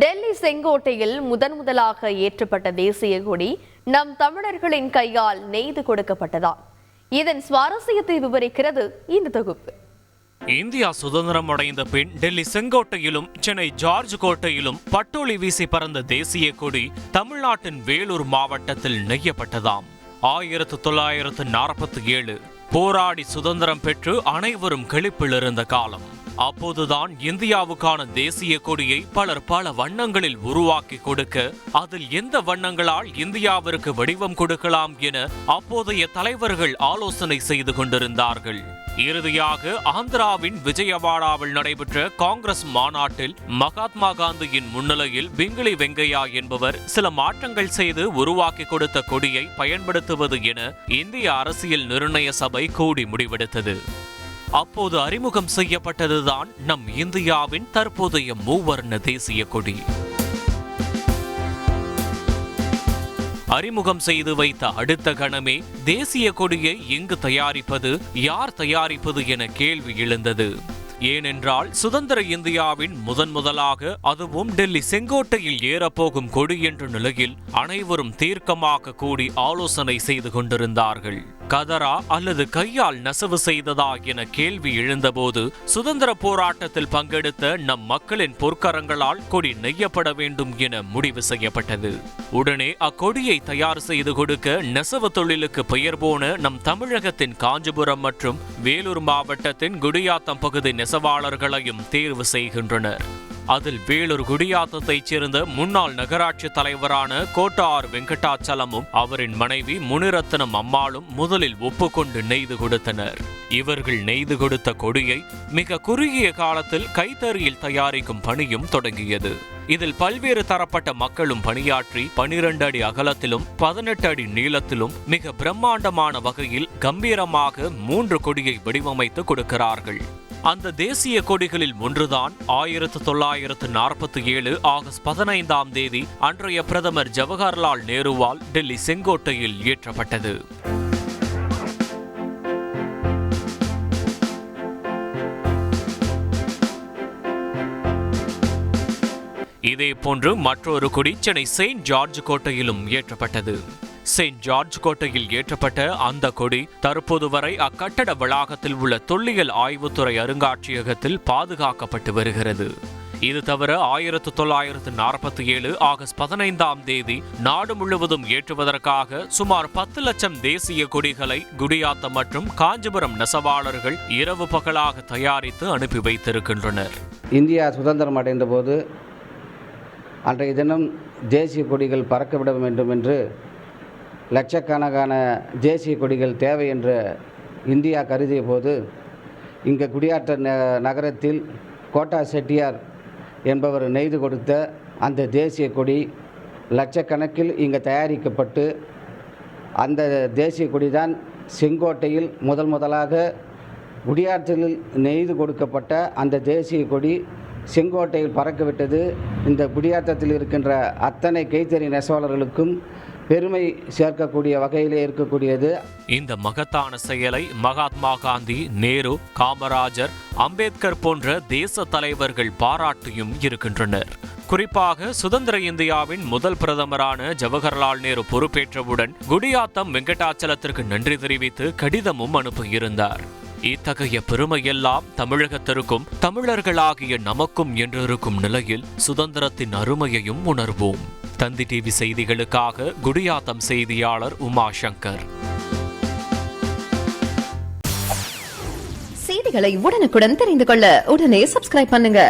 டெல்லி செங்கோட்டையில் முதன் முதலாக ஏற்றப்பட்ட தேசிய கொடி நம் தமிழர்களின் கையால் நெய்து கொடுக்கப்பட்டதா இதன் சுவாரஸ்யத்தை விவரிக்கிறது இந்த தொகுப்பு. இந்தியா சுதந்திரம் அடைந்த பின் டெல்லி செங்கோட்டையிலும் சென்னை ஜார்ஜ் கோட்டையிலும் பட்டோலி வீசி பறந்த தேசிய கொடி தமிழ்நாட்டின் வேலூர் மாவட்டத்தில் நெய்யப்பட்டதாம். ஆயிரத்து தொள்ளாயிரத்து நாற்பத்தி ஏழு போராடி சுதந்திரம் பெற்று அனைவரும் கிளிப்பில் இருந்த காலம். அப்போதுதான் இந்தியாவுக்கான தேசிய கொடியை பலர் பல வண்ணங்களில் உருவாக்கி கொடுக்க அதில் எந்த வண்ணங்களால் இந்தியாவிற்கு வடிவம் கொடுக்கலாம் என அப்போதைய தலைவர்கள் ஆலோசனை செய்து கொண்டிருந்தார்கள். இறுதியாக ஆந்திராவின் விஜயவாடாவில் நடைபெற்ற காங்கிரஸ் மாநாட்டில் மகாத்மா காந்தியின் முன்னிலையில் பிங்கிலி வெங்கையா என்பவர் சில மாற்றங்கள் செய்து உருவாக்கி கொடுத்த கொடியை பயன்படுத்துவது என இந்திய அரசியல் நிர்ணய சபை கூடி முடிவெடுத்தது. அப்போது அறிமுகம் செய்யப்பட்டதுதான் நம் இந்தியாவின் தற்போதைய மூவர்ண தேசிய கொடி. அறிமுகம் செய்து வைத்த அடுத்த கணமே தேசிய கொடியை எங்கு தயாரிப்பது யார் தயாரிப்பது என கேள்வி எழுந்தது. ஏனென்றால் சுதந்திர இந்தியாவின் முதன் முதலாக அதுவும் டெல்லி செங்கோட்டையில் ஏறப்போகும் கொடி என்ற நிலையில் அனைவரும் தீர்க்கமாக கூடி ஆலோசனை செய்து கொண்டிருந்தார்கள். கதரா அல்லது கையால் நெசவு செய்ததா என கேள்வி எழுந்தபோது சுதந்திர போராட்டத்தில் பங்கெடுத்த நம் மக்களின் பொற்கரங்களால் கொடி நெய்யப்பட வேண்டும் என முடிவு செய்யப்பட்டது. உடனே அக்கொடியை தயார் செய்து கொடுக்க நெசவு தொழிலுக்கு பெயர் போன நம் தமிழகத்தின் காஞ்சிபுரம் மற்றும் வேலூர் மாவட்டத்தின் குடியாத்தம் பகுதி நெசவாளர்களையும் தேர்வு செய்கின்றனர். அதில் வேலூர் குடியாத்தத்தைச் சேர்ந்த முன்னாள் நகராட்சி தலைவரான கோட்டா ஆர் வெங்கடாச்சலமும் அவரின் மனைவி முனிரத்னம் அம்மாளும் முதலில் ஒப்புக்கொண்டு நெய்து கொடுத்தனர். இவர்கள் நெய்து கொடுத்த கொடியை மிக குறுகிய காலத்தில் கைத்தறியில் தயாரிக்கும் பணியும் தொடங்கியது. இதில் பல்வேறு தரப்பட்ட மக்களும் பணியாற்றி பனிரெண்டு அடி அகலத்திலும் பதினெட்டு அடி நீளத்திலும் மிக பிரம்மாண்டமான வகையில் கம்பீரமாக மூன்று கொடியை வடிவமைத்து கொடுக்கிறார்கள். அந்த தேசிய கொடிகளில் ஒன்றுதான் ஆயிரத்து தொள்ளாயிரத்து நாற்பத்தி ஏழு ஆகஸ்ட் பதினைந்தாம் தேதி அன்றைய பிரதமர் ஜவஹர்லால் நேருவால் டெல்லி செங்கோட்டையில் ஏற்றப்பட்டது. இதேபோன்று மற்றொரு கொடி சென்னை செயின்ட் ஜார்ஜ் கோட்டையிலும் ஏற்றப்பட்டது. செயின்ட் ஜார்ஜ் கோட்டையில் ஏற்றப்பட்ட அந்த கொடி தற்போது வரை அக்கட்டட வளாகத்தில் உள்ள தொல்லியல் ஆய்வுத்துறை அருங்காட்சியகத்தில் பாதுகாக்கப்பட்டு வருகிறது. இது தவிர ஆயிரத்து தொள்ளாயிரத்து நாற்பத்தி ஏழு ஆகஸ்ட் பதினைந்தாம் தேதி நாடு முழுவதும் ஏற்றுவதற்காக சுமார் பத்து லட்சம் தேசிய கொடிகளை குடியாத்தம் மற்றும் காஞ்சிபுரம் நெசவாளர்கள் இரவு பகலாக தயாரித்து அனுப்பி வைத்திருக்கின்றனர். இந்தியா சுதந்திரம் அடைந்த போது அன்றைய தினம் தேசிய கொடிகள் பறக்கவிட வேண்டும் என்று லட்சக்கணக்கான தேசிய கொடிகள் தேவை என்று இந்தியா கருதிய போது இங்கே குடியாற்ற ந நகரத்தில் கோட்டா செட்டியார் என்பவர் நெய்து கொடுத்த அந்த தேசிய கொடி லட்சக்கணக்கில் இங்கே தயாரிக்கப்பட்டு அந்த தேசிய கொடி தான் செங்கோட்டையில் முதல் முதலாக குடியாற்றில் நெய்து கொடுக்கப்பட்ட அந்த தேசிய கொடி செங்கோட்டையில் பறக்கவிட்டது இந்த குடியாத்தத்தில் இருக்கின்ற அத்தனை கைத்தறி நெசவாளர்களுக்கும் பெருமை சேர்க்கக்கூடிய வகையிலே இருக்கக்கூடியது. இந்த மகத்தான செயலை மகாத்மா காந்தி நேரு காமராஜர் அம்பேத்கர் போன்ற தேச தலைவர்கள் பாராட்டியும் இருக்கின்றனர். குறிப்பாக சுதந்திர இந்தியாவின் முதல் பிரதமரான ஜவஹர்லால் நேரு பொறுப்பேற்றவுடன் குடியாத்தம் வெங்கடாச்சலத்திற்கு நன்றி தெரிவித்து கடிதமும் அனுப்பியிருந்தார். இத்தகைய பெருமையெல்லாம் தமிழகத்திற்கும் தமிழர்களாகிய நமக்கும் என்றிருக்கும் நிலையில் சுதந்திரத்தின் அருமையையும் உணர்வோம். தந்தி டிவி செய்திகளுக்காக குடியாத்தம் செய்தியாளர் உமா சங்கர் செய்திகளை உடனுக்குடன் தெரிந்து கொள்ள உடனே சப்ஸ்கிரைப் பண்ணுங்க.